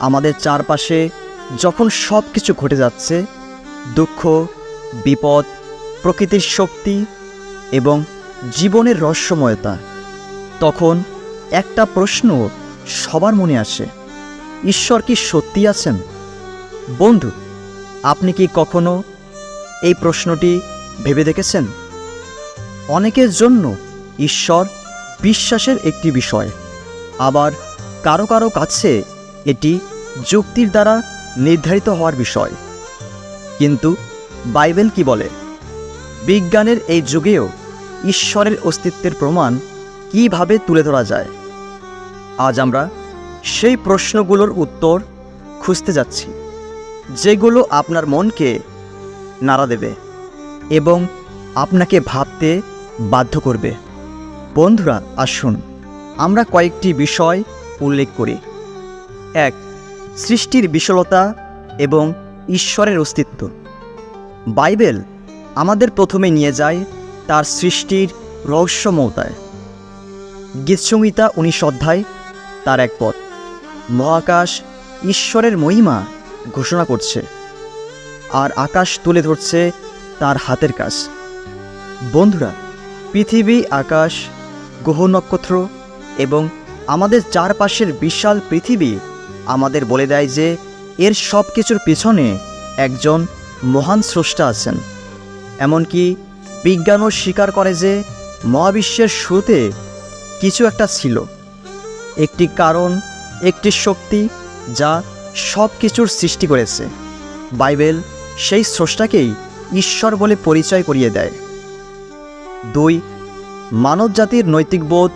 আমাদের চারপাশে যখন সব কিছু ঘটে যাচ্ছে, দুঃখ, বিপদ, প্রকৃতির শক্তি এবং জীবনের রহস্যময়তা, তখন একটা প্রশ্ন সবার মনে আসে, ঈশ্বর কি সত্যি আছেন? বন্ধু, আপনি কি কখনো এই প্রশ্নটি ভেবে দেখেছেন? অনেকের জন্য ঈশ্বর বিশ্বাসের একটি বিষয়, আবার কারও কারও কাছে এটি যুক্তির দ্বারা নির্ধারিত হওয়ার বিষয়। কিন্তু বাইবেল কি বলে? বিজ্ঞানের এই যুগেও ঈশ্বরের অস্তিত্বের প্রমাণ কীভাবে তুলে ধরা যায়? আজ আমরা সেই প্রশ্নগুলোর উত্তর খুঁজতে যাচ্ছি, যেগুলো আপনার মনকে নাড়া দেবে এবং আপনাকে ভাবতে বাধ্য করবে। বন্ধুরা, আসুন আমরা কয়েকটি বিষয় উল্লেখ করি। এক সৃষ্টির বিশলতা এবং ঈশ্বরের অস্তিত্ব। বাইবেল আমাদের প্রথমে নিয়ে যায় তার সৃষ্টির রহস্যমতায় গীতসংহিতা উনিশ অধ্যায়, তার এক পথ। মহাকাশ ঈশ্বরের মহিমা ঘোষণা করছে আর আকাশ তুলে ধরছে তার হাতের কাজ। বন্ধুরা, পৃথিবী, আকাশ, গ্রহ, নক্ষত্র এবং আমাদের চারপাশের বিশাল পৃথিবী আমাদের বলে দেয় যে, এর সব কিছুর পিছনে একজন মহান স্রষ্টা আছেন। এমনকি বিজ্ঞানও স্বীকার করে যে, মহাবিশ্বের শুরুতে কিছু একটা ছিল। একটি কারণ, একটি শক্তি যা সব কিছুর সৃষ্টি করেছে। বাইবেল সেই স্রষ্টাকেই ঈশ্বর বলে পরিচয় করিয়ে দেয়। দুই, মানবজাতির নৈতিক বোধ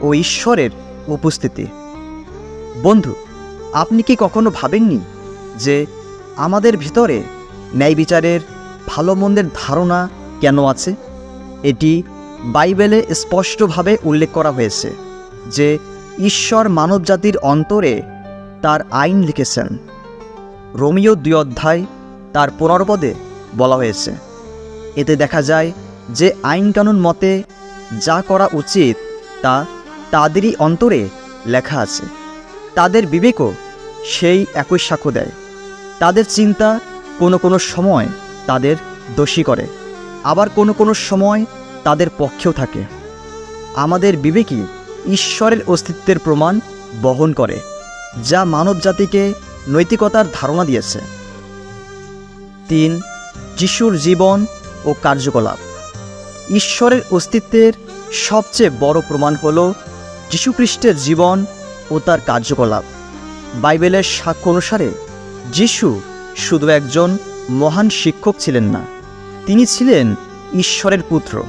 ও ঈশ্বরের উপস্থিতি। বন্ধু আপনি কি কখনো ভাবেননি যে আমাদের ভিতরে ন্যায় বিচারের ভালো মন্দের ধারণা কেন আছে? এটি বাইবেলে স্পষ্টভাবে উল্লেখ করা হয়েছে যে ঈশ্বর মানবজাতির অন্তরে তার আইন লিখেছেন। রোমিও দুই অধ্যায় তার পুনর্পদে বলা হয়েছে, এতে দেখা যায় যে আইন কানুন মতে যা করা উচিত তা তাদেরই অন্তরে লেখা আছে। তাদের বিবেকও সেই একই সাক্ষ্য দেয়। তাদের চিন্তা কোনো কোনো সময় তাদের দোষী করে, আবার কোনো কোনো সময় তাদের পক্ষেও থাকে। আমাদের বিবেকই ঈশ্বরের অস্তিত্বের প্রমাণ বহন করে, যা মানবজাতিকে নৈতিকতার ধারণা দিয়েছে। তিন, যিশুর জীবন ও কার্যকলাপ। ঈশ্বরের অস্তিত্বের সবচেয়ে বড় প্রমাণ হল যীশুখ্রিস্টের জীবন ও তার কার্যকলাপ। বাইবেলের সাক্ষ্য অনুসারে, যিশু শুধু একজন মহান শিক্ষক ছিলেন না, তিনি ছিলেন ঈশ্বরের পুত্র।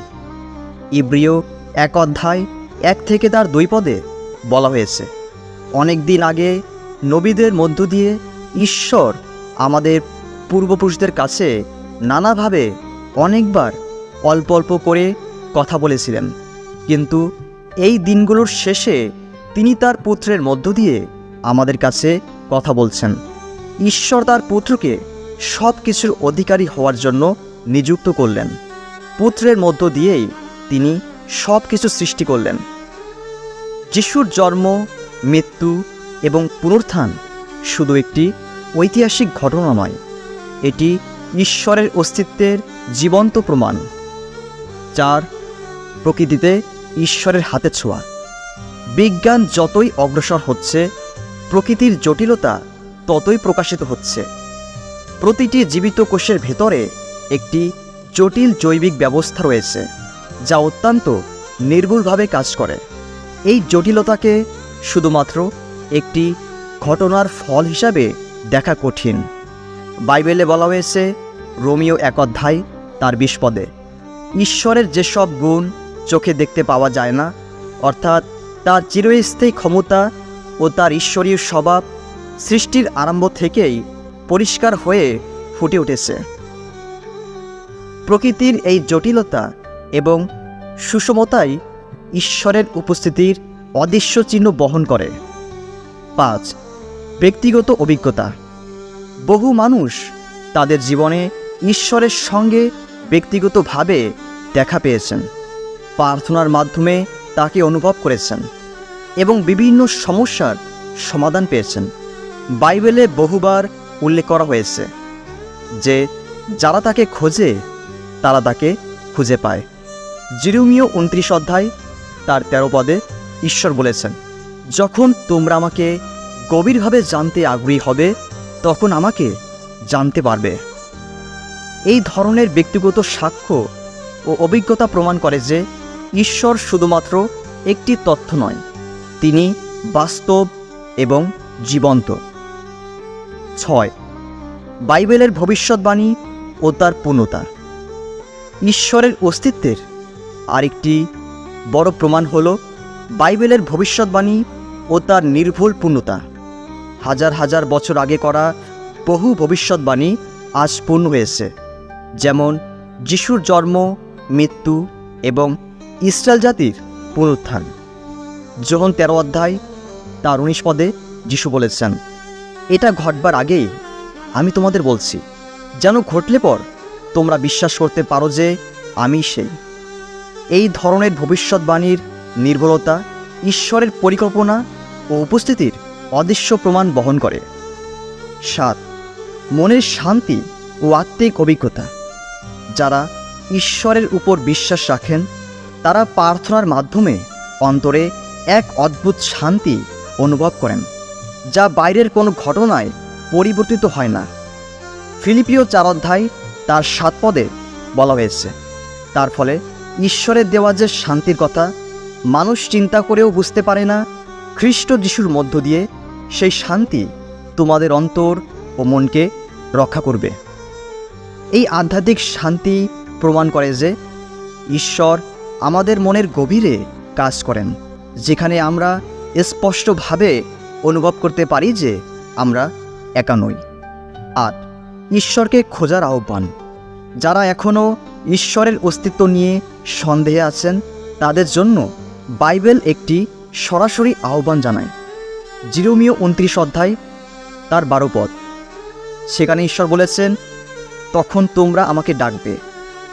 ইব্রিয় এক অধ্যায় এক থেকে তার দুই পদে বলা হয়েছে, অনেক দিন আগে নবীদের মধ্য দিয়ে ঈশ্বর আমাদের পূর্বপুরুষদের কাছে নানাভাবে অনেকবার অল্প অল্প করে কথা বলেছিলেন। কিন্তু এই দিনগুলোর শেষে তিনি তার পুত্রের মধ্য দিয়ে আমাদের কাছে কথা বলছেন। ঈশ্বর তার পুত্রকে সব কিছুর অধিকারী হওয়ার জন্য নিযুক্ত করলেন। পুত্রের মধ্য দিয়েই তিনি সব কিছু সৃষ্টি করলেন। যিশুর জন্ম, মৃত্যু এবং পুনরুত্থান শুধু একটি ঐতিহাসিক ঘটনা নয় এটি ঈশ্বরের অস্তিত্বের জীবন্ত প্রমাণ চার প্রকৃতিতে ঈশ্বরের হাতে ছোঁয়া। বিজ্ঞান যতই অগ্রসর হচ্ছে, প্রকৃতির জটিলতা ততই প্রকাশিত হচ্ছে। প্রতিটি জীবিত কোষের ভেতরে একটি জটিল জৈবিক ব্যবস্থা রয়েছে, যা অত্যন্ত নির্ভুলভাবে কাজ করে। এই জটিলতাকে শুধুমাত্র একটি ঘটনার ফল হিসাবে দেখা কঠিন। বাইবেলে বলা হয়েছে, রোমিও এক অধ্যায়, তার বিশ পদে, ঈশ্বরের যেসব গুণ চোখে দেখতে পাওয়া যায় না, অর্থাৎ তার চিরস্থায়ী ক্ষমতা ও তার ঈশ্বরীয় স্বভাব সৃষ্টির আরম্ভ থেকেই পরিষ্কার হয়ে ফুটে উঠেছে। প্রকৃতির এই জটিলতা এবং সুষমতাই ঈশ্বরের উপস্থিতির অদৃশ্য চিহ্ন বহন করে। পাঁচ, ব্যক্তিগত অভিজ্ঞতা। বহু মানুষ তাদের জীবনে ঈশ্বরের সঙ্গে ব্যক্তিগতভাবে দেখা পেয়েছেন। প্রার্থনার মাধ্যমে তাকে অনুভব করেছেন এবং বিভিন্ন সমস্যার সমাধান পেয়েছেন। বাইবেলে বহুবার উল্লেখ করা হয়েছে যে যারা তাকে খোঁজে, তারা তাকে খুঁজে পায়। জিরুমীয় উনত্রিশ অধ্যায় তার তেরো পদে ঈশ্বর বলেছেন, যখন তোমরা আমাকে গভীরভাবে জানতে আগ্রহী হবে, তখন আমাকে জানতে পারবে। এই ধরনের ব্যক্তিগত সাক্ষ্য ও অভিজ্ঞতা প্রমাণ করে যে ঈশ্বর শুধুমাত্র একটি তথ্য নয়, তিনি বাস্তব এবং জীবন্ত। ছয়, বাইবেলের ভবিষ্যৎবাণী ও তার পূর্ণতা। ঈশ্বরের অস্তিত্বের আরেকটি বড় প্রমাণ হল বাইবেলের ভবিষ্যৎবাণী ও তার নির্ভুল পূর্ণতা। হাজার হাজার বছর আগে করা বহু ভবিষ্যৎবাণী আজ পূর্ণ হয়েছে, যেমন যিশুর জন্ম, মৃত্যু এবং ইসরায়েল জাতির পুনরুত্থান। যখন তেরো অধ্যায় তার উনিশ পদে যিশু বলেছেন, এটা ঘটবার আগেই আমি তোমাদের বলছি, যেন ঘটলে পর তোমরা বিশ্বাস করতে পারো যে আমি সেই। এই ধরনের ভবিষ্যৎবাণীর নির্ভরতা ঈশ্বরের পরিকল্পনা ও উপস্থিতির অদৃশ্য প্রমাণ বহন করে। সাত, মনের শান্তি ও আত্মিক অভিজ্ঞতা, যারা ঈশ্বরের উপর বিশ্বাস রাখেন তারা প্রার্থনার মাধ্যমে অন্তরে এক অদ্ভুত শান্তি অনুভব করেন, যা বাইরের কোনো ঘটনায় পরিবর্তিত হয় না। ফিলিপিও চার অধ্যায় তার সাত পদে বলা হয়েছে, তার ফলে ঈশ্বরের দেওয়া যে শান্তির কথা মানুষ চিন্তা করেও বুঝতে পারে না, খ্রিস্ট যিশুর মধ্য দিয়ে সেই শান্তি তোমাদের অন্তর ও মনকে রক্ষা করবে। এই আধ্যাত্মিক শান্তি প্রমাণ করে যে ঈশ্বর আমাদের মনের গভীরে কাজ করেন, যেখানে আমরা স্পষ্টভাবে অনুভব করতে পারি যে আমরা একা নই। আট, ঈশ্বরকে খোঁজার আহ্বান। যারা এখনও ঈশ্বরের অস্তিত্ব নিয়ে সন্দেহে আছেন, তাদের জন্য বাইবেল একটি সরাসরি আহ্বান জানায়। জিরোমীয় উনত্রিশ অধ্যায়, তার বারো পদ সেখানে ঈশ্বর বলেছেন, তখন তোমরা আমাকে ডাকবে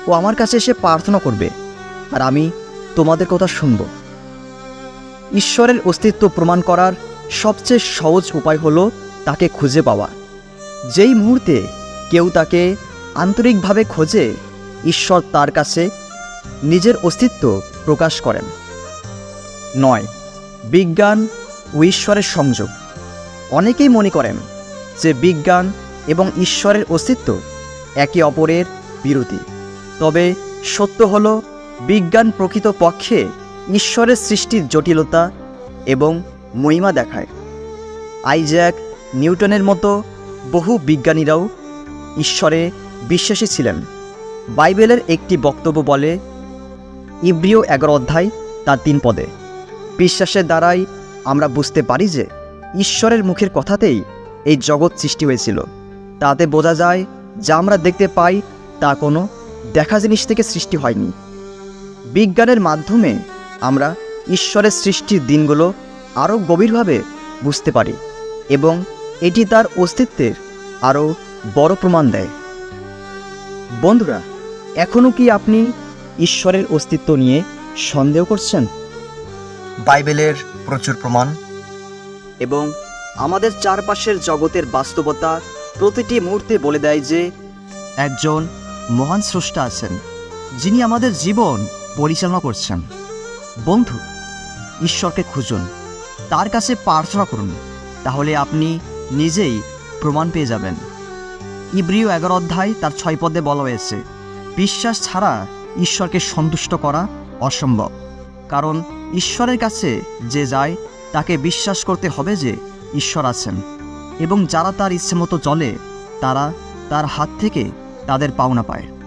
ও আমার কাছে এসে প্রার্থনা করবে। আর আমি তোমাদের কথা শুনব। ঈশ্বরের অস্তিত্ব প্রমাণ করার সবচেয়ে সহজ উপায় হলো তাকে খুঁজে পাওয়া। যেই মুহূর্তে কেউ তাকে আন্তরিকভাবে খোঁজে, ঈশ্বর তার কাছে নিজের অস্তিত্ব প্রকাশ করেন। নয়, বিজ্ঞান ও ঈশ্বরের সংযোগ। অনেকেই মনে করেন যে বিজ্ঞান এবং ঈশ্বরের অস্তিত্ব একে অপরের বিরোধী। তবে সত্য হল বিজ্ঞান প্রকৃত পক্ষে ঈশ্বরের সৃষ্টির জটিলতা এবং মহিমা দেখায়। আইজ্যাক নিউটনের মতো বহু বিজ্ঞানীরাও ঈশ্বরে বিশ্বাসী ছিলেন। বাইবেলের একটি বক্তব্য বলে, ইব্রিয় এগারো অধ্যায় তার তিন পদে, বিশ্বাসের দ্বারাই আমরা বুঝতে পারি যে ঈশ্বরের মুখের কথাতেই এই জগৎ সৃষ্টি হয়েছিল। তাতে বোঝা যায়, যা আমরা দেখতে পাই তা কোনো দেখা জিনিস থেকে সৃষ্টি হয়নি। বিজ্ঞানের মাধ্যমে আমরা ঈশ্বরের সৃষ্টির দিনগুলো আরও গভীরভাবে বুঝতে পারি এবং এটি তার অস্তিত্বের আরও বড় প্রমাণ দেয়। বন্ধুরা এখনও কি আপনি ঈশ্বরের অস্তিত্ব নিয়ে সন্দেহ করছেন? বাইবেলের প্রচুর প্রমাণ। এবং আমাদের চারপাশের জগতের বাস্তবতা প্রতিটি মুহূর্তে বলে দেয় যে একজন মহান স্রষ্টা আছেন যিনি আমাদের জীবন পরিচালনা করছেন। বন্ধু, ঈশ্বরকে খুঁজুন। তার কাছে প্রার্থনা করুন। তাহলে আপনি নিজেই প্রমাণ পেয়ে যাবেন। ইব্রিয় এগারো অধ্যায় তার ছয় পদে বলা হয়েছে, বিশ্বাস ছাড়া ঈশ্বরকে সন্তুষ্ট করা অসম্ভব। কারণ ঈশ্বরের কাছে যে যায়, তাকে বিশ্বাস করতে হবে যে ঈশ্বর আছেন। এবং যারা তার ইচ্ছে মতো চলে, তারা তার হাত থেকে তাদের পাওনা পায়।